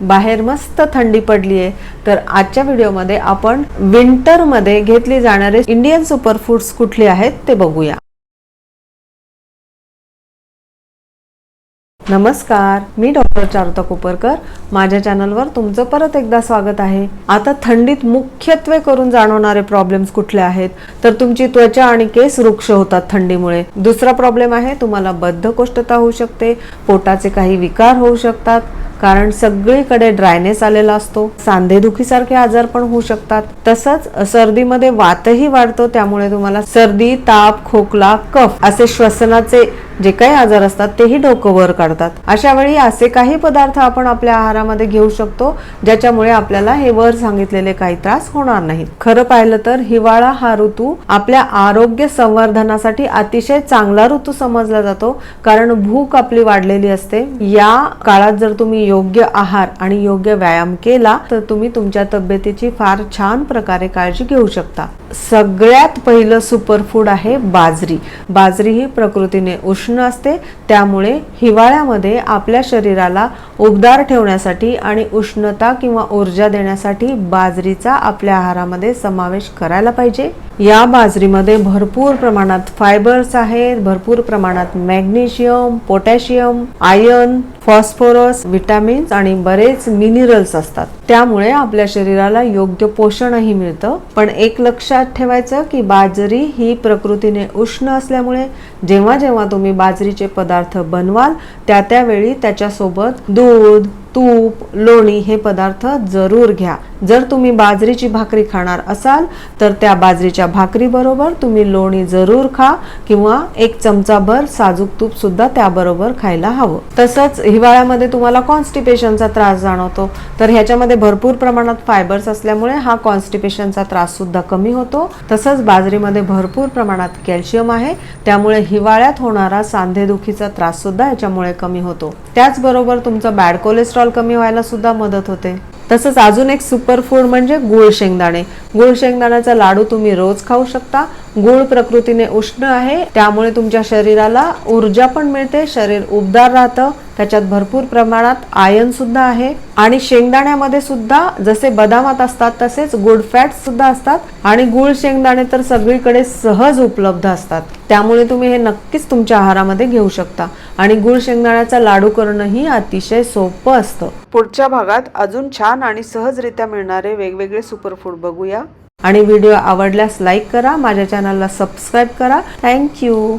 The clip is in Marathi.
बाहेर मस्त थंडी पडली आहे तर आजच्या व्हिडिओमध्ये आपण विंटरमध्ये घेतली जाणारे इंडियन सुपरफूड्स कुठले आहेत ते बघूया. नमस्कार मी डॉक्टर चारुता कोपरकर. माझ्या चॅनलवर तुमचं परत एकदा स्वागत आहे. आता थंडीत मुख्यत्वे करून जाणवणारे प्रॉब्लेम्स कुठले आहेत? तर तुमची त्वचा आणि केस वृक्ष होतात थंडीमुळे. दुसरा प्रॉब्लेम आहे तुम्हाला बद्धकोष्ठता होऊ शकते पोटाचे काही विकार होऊ शकतात. कारण सगळीकडे ड्रायनेस आलेला असतो. सांधेदुखीसारखे आजार पण होऊ शकतात. तसंच सर्दीमध्ये वातही वाढतो त्यामुळे तुम्हाला सर्दी ताप खोकला कफ असे श्वसनाचे जे काही आजार असतात तेही डोकं वर काढतात. अशा वेळी असे काही पदार्थ आपण आपल्या आहारामध्ये घेऊ शकतो ज्याच्यामुळे आपल्याला हे वर सांगितलेले काही त्रास होणार नाहीत. खरं पाहिलं तर हिवाळा हा ऋतू आपल्या आरोग्य संवर्धनासाठी अतिशय चांगला ऋतू समजला जातो कारण भूक आपली वाढलेली असते. या काळात जर तुम्ही योग्य आहार आणि योग्य व्यायाम केला तर तुम्ही तुमच्या तब्येतीची फार छान प्रकारे काळजी घेऊ शकता. सगळ्यात पहिलं सुपरफूड आहे बाजरी. बाजरी ही प्रकृतीने उष्ण असते त्यामुळे हिवाळ्यामध्ये आपल्या शरीराला उबदार ठेवण्यासाठी आणि उष्णता किंवा ऊर्जा देण्यासाठी बाजरीचा आपल्या आहारामध्ये समावेश करायला पाहिजे. या बाजरीमध्ये भरपूर प्रमाणात फायबर्स आहेत भरपूर प्रमाणात magnesium potassium iron phosphorus vitamins आणि बरेच मिनरल्स असतात. त्यामुळे आपल्या शरीराला योग्य पोषणही मिळतं. पण एक लक्षात ठेवायचं की बाजरी ही प्रकृतीने उष्ण असल्यामुळे जेव्हा जेव्हा तुम्ही बाजरीचे पदार्थ बनवाल त्या त्यावेळी त्याच्यासोबत दूध तूप लोणी हे पदार्थ जरूर घ्या. जर तुम्ही बाजरीची भाकरी खाणार असाल तर त्या बाजरीच्या भाकरी बरोबर तुम्ही लोणी जरूर खा किंवा एक चमचाभर साजूक तूप सुद्धा त्याबरोबर खायला हवं. तसंच हिवाळ्यामध्ये तुम्हाला कॉन्स्टिपेशनचा त्रास जाणवतो. तर ह्याच्यामध्ये भरपूर प्रमाणात फायबर्स असल्यामुळे हा कॉन्स्टिपेशनचा त्रास सुद्धा कमी होतो. तसंच बाजरीमध्ये भरपूर प्रमाणात कॅल्शियम आहे. त्यामुळे हिवाळ्यात होणारा सांधेदुखीचा त्रास सुद्धा याच्यामुळे कमी होतो. त्याचबरोबर तुमचं बॅड कोलेस्ट्रॉल कमी व्हायला सुद्धा मदत होते. तसंच अजून एक सुपर फूड म्हणजे गुळ शेंगदाणे. गुळ शेंगदाण्याचा लाडू तुम्ही रोज खाऊ शकता. गुळ प्रकृतीने उष्ण आहे त्यामुळे तुमच्या शरीराला ऊर्जा पण मिळते शरीर उबदार राहतं त्याच्यात भरपूर प्रमाणात आयन सुद्धा आहे. आणि शेंगदाण्यामध्ये सुद्धा जसे बदामात असतात तसेच गुड फॅट सुद्धा असतात. आणि गुळ शेंगदाणे तर सगळीकडे सहज उपलब्ध असतात. त्यामुळे तुम्ही हे नक्कीच तुमच्या आहारामध्ये घेऊ शकता. आणि गुळ शेंगदाण्याचा लाडू करणंही अतिशय सोपं असतं. पुढच्या भागात अजून छान आणि सहजरित्या मिळणारे वेगवेगळे सुपरफूड बघूया. आणि व्हिडिओ आवडल्यास लाईक करा माझ्या चॅनलला सबस्क्राईब करा. थँक्यू.